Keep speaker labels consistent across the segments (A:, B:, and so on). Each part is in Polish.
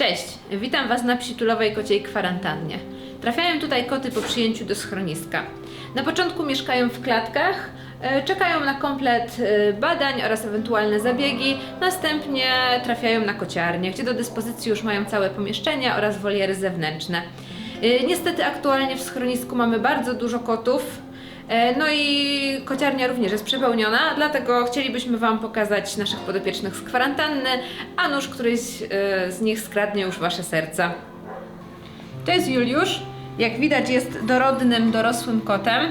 A: Cześć, witam Was na przytulowej kociej kwarantannie. Trafiają tutaj koty po przyjęciu do schroniska. Na początku mieszkają w klatkach, e, czekają na komplet e, badań oraz ewentualne zabiegi, następnie trafiają na kociarnię, gdzie do dyspozycji już mają całe pomieszczenia oraz woliery zewnętrzne. E, Niestety aktualnie w schronisku mamy bardzo dużo kotów, No i kociarnia również jest przepełniona, dlatego chcielibyśmy Wam pokazać naszych podopiecznych z kwarantanny, a nuż któryś e, z nich skradnie już Wasze serca. To jest Juliusz. Jak widać jest dorodnym, dorosłym kotem.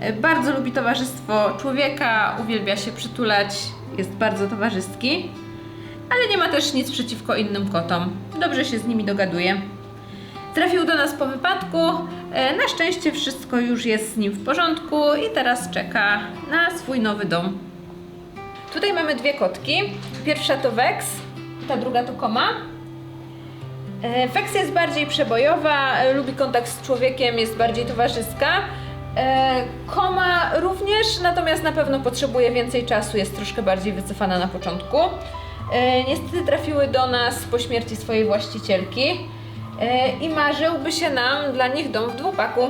A: E, Bardzo lubi towarzystwo człowieka, uwielbia się przytulać, jest bardzo towarzyski, ale nie ma też nic przeciwko innym kotom. Dobrze się z nimi dogaduje. Trafił do nas po wypadku. E, Na szczęście wszystko już jest z nim w porządku i teraz czeka na swój nowy dom. Tutaj mamy dwie kotki. Pierwsza to Vex, ta druga to Koma. E, Vex jest bardziej przebojowa, lubi kontakt z człowiekiem, jest bardziej towarzyska. E, Koma również, natomiast na pewno potrzebuje więcej czasu, jest troszkę bardziej wycofana na początku. Niestety trafiły do nas po śmierci swojej właścicielki i marzyłby się nam dla nich dom w dwupaku.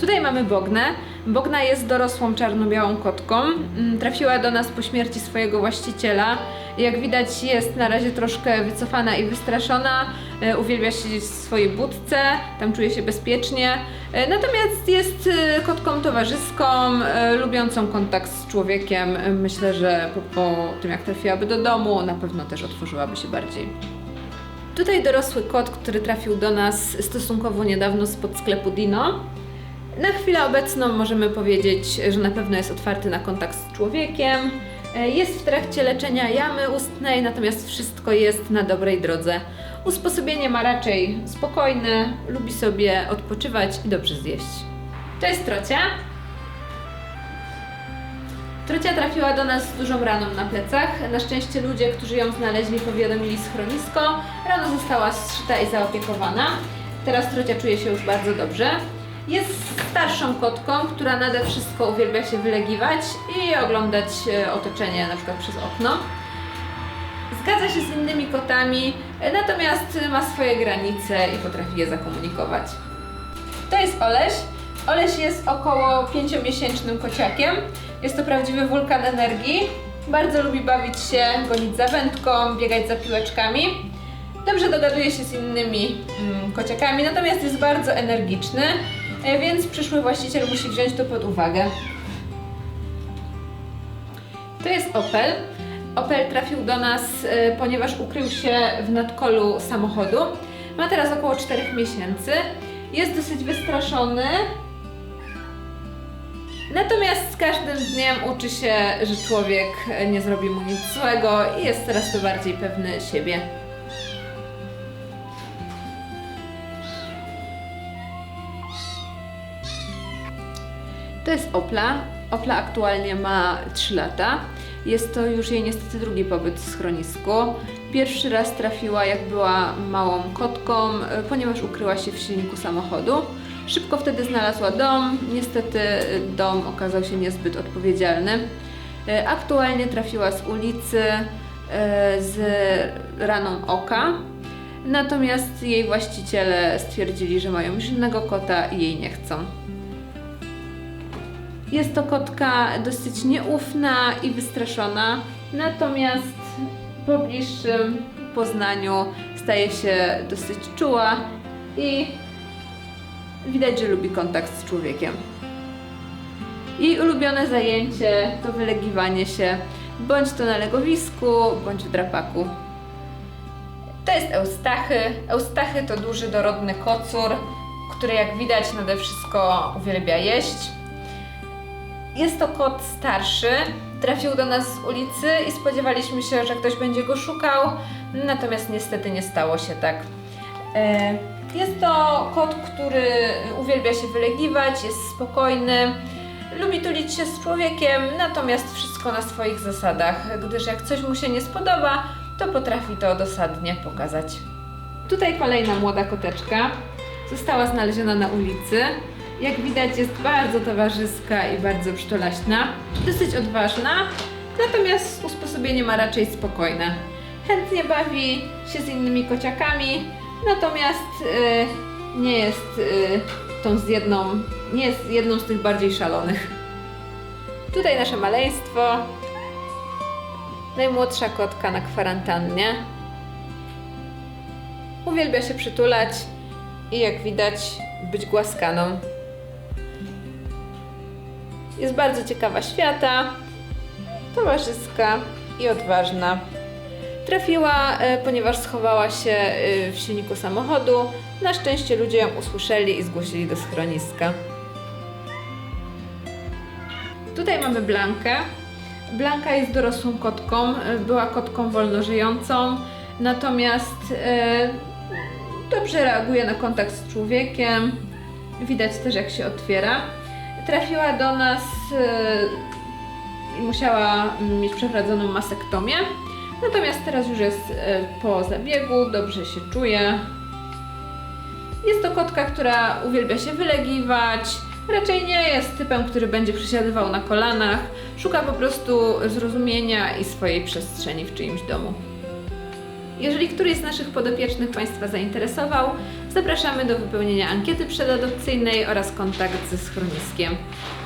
A: Tutaj mamy Bognę. Bogna jest dorosłą czarno-białą kotką. Mm, Trafiła do nas po śmierci swojego właściciela. Jak widać jest na razie troszkę wycofana i wystraszona. E, Uwielbia siedzieć w swojej budce, tam czuje się bezpiecznie. E, Natomiast jest e, kotką towarzyską, e, lubiącą kontakt z człowiekiem. E, Myślę, że po, po tym jak trafiłaby do domu, na pewno też otworzyłaby się bardziej. Tutaj dorosły kot, który trafił do nas stosunkowo niedawno spod sklepu Dino. Na chwilę obecną możemy powiedzieć, że na pewno jest otwarty na kontakt z człowiekiem. E, Jest w trakcie leczenia jamy ustnej, natomiast wszystko jest na dobrej drodze. Usposobienie ma raczej spokojne, lubi sobie odpoczywać i dobrze zjeść. Jest Trocia. Trocia trafiła do nas z dużą raną na plecach. Na szczęście ludzie, którzy ją znaleźli, powiadomili schronisko. Rana została zszyta i zaopiekowana. Teraz Trocia czuje się już bardzo dobrze. Jest starszą kotką, która nade wszystko uwielbia się wylegiwać i oglądać e, otoczenie na przykład przez okno. Zgadza się z innymi kotami, e, natomiast ma swoje granice i potrafi je zakomunikować. To jest Oleś. Oleś jest około 5-miesięcznym kociakiem. Jest to prawdziwy wulkan energii. Bardzo lubi bawić się, gonić za wędką, biegać za piłeczkami. Dobrze dogaduje się z innymi mm, kociakami, natomiast jest bardzo energiczny, e, więc przyszły właściciel musi wziąć to pod uwagę. To jest Opel. Opel trafił do nas, e, ponieważ ukrył się w nadkolu samochodu. Ma teraz około 4 miesięcy. Jest dosyć wystraszony. Natomiast z każdym dniem uczy się, że człowiek nie zrobi mu nic złego i jest coraz to bardziej pewny siebie. To jest Opla. Opla aktualnie ma 3 lata. Jest to już jej niestety drugi pobyt w schronisku. Pierwszy raz trafiła jak była małą kotką, ponieważ ukryła się w silniku samochodu. Szybko wtedy znalazła dom. Niestety dom okazał się niezbyt odpowiedzialny. E, Aktualnie trafiła z ulicy e, z raną oka. Natomiast jej właściciele stwierdzili, że mają już innego kota i jej nie chcą. Jest to kotka dosyć nieufna i wystraszona, natomiast po bliższym poznaniu staje się dosyć czuła i widać, że lubi kontakt z człowiekiem. Jej ulubione zajęcie to wylegiwanie się bądź to na legowisku, bądź w drapaku. To jest Eustachy. Eustachy to duży, dorodny kocur, który jak widać nade wszystko uwielbia jeść. Jest to kot starszy, trafił do nas z ulicy i spodziewaliśmy się, że ktoś będzie go szukał, natomiast niestety nie stało się tak. E, Jest to kot, który uwielbia się wylegiwać, jest spokojny, lubi tulić się z człowiekiem, natomiast wszystko na swoich zasadach, gdyż jak coś mu się nie spodoba, to potrafi to dosadnie pokazać. Tutaj kolejna młoda koteczka. Została znaleziona na ulicy. Jak widać jest bardzo towarzyska i bardzo przytulaśna. Dosyć odważna, natomiast usposobienie ma raczej spokojne. chętnie bawi się z innymi kociakami, natomiast y, nie jest y, tą z jedną, nie jest jedną z tych bardziej szalonych. Tutaj nasze maleństwo. Najmłodsza kotka na kwarantannie. Uwielbia się przytulać i jak widać być głaskaną. Jest bardzo ciekawa świata, towarzyska i odważna. Trafiła, e, ponieważ schowała się e, w silniku samochodu. Na szczęście ludzie ją usłyszeli i zgłosili do schroniska. Tutaj mamy Blankę. Blanka jest dorosłą kotką, e, była kotką wolnożyjącą, natomiast dobrze reaguje na kontakt z człowiekiem. Widać też jak się otwiera. Trafiła do nas i musiała mieć przeprowadzoną masektomię. Natomiast teraz już jest e, po zabiegu, dobrze się czuje. Jest to kotka, która uwielbia się wylegiwać. Raczej nie jest typem, który będzie przesiadywał na kolanach. Szuka po prostu zrozumienia i swojej przestrzeni w czyimś domu. Jeżeli któryś z naszych podopiecznych Państwa zainteresował, zapraszamy do wypełnienia ankiety przedadopcyjnej oraz kontakt ze schroniskiem.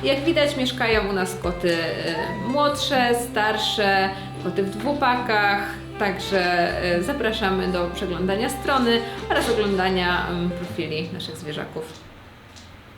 A: Jak widać, mieszkają u nas koty e, młodsze, starsze, koty w dwupakach, także e, zapraszamy do przeglądania strony oraz oglądania em, profili naszych zwierzaków.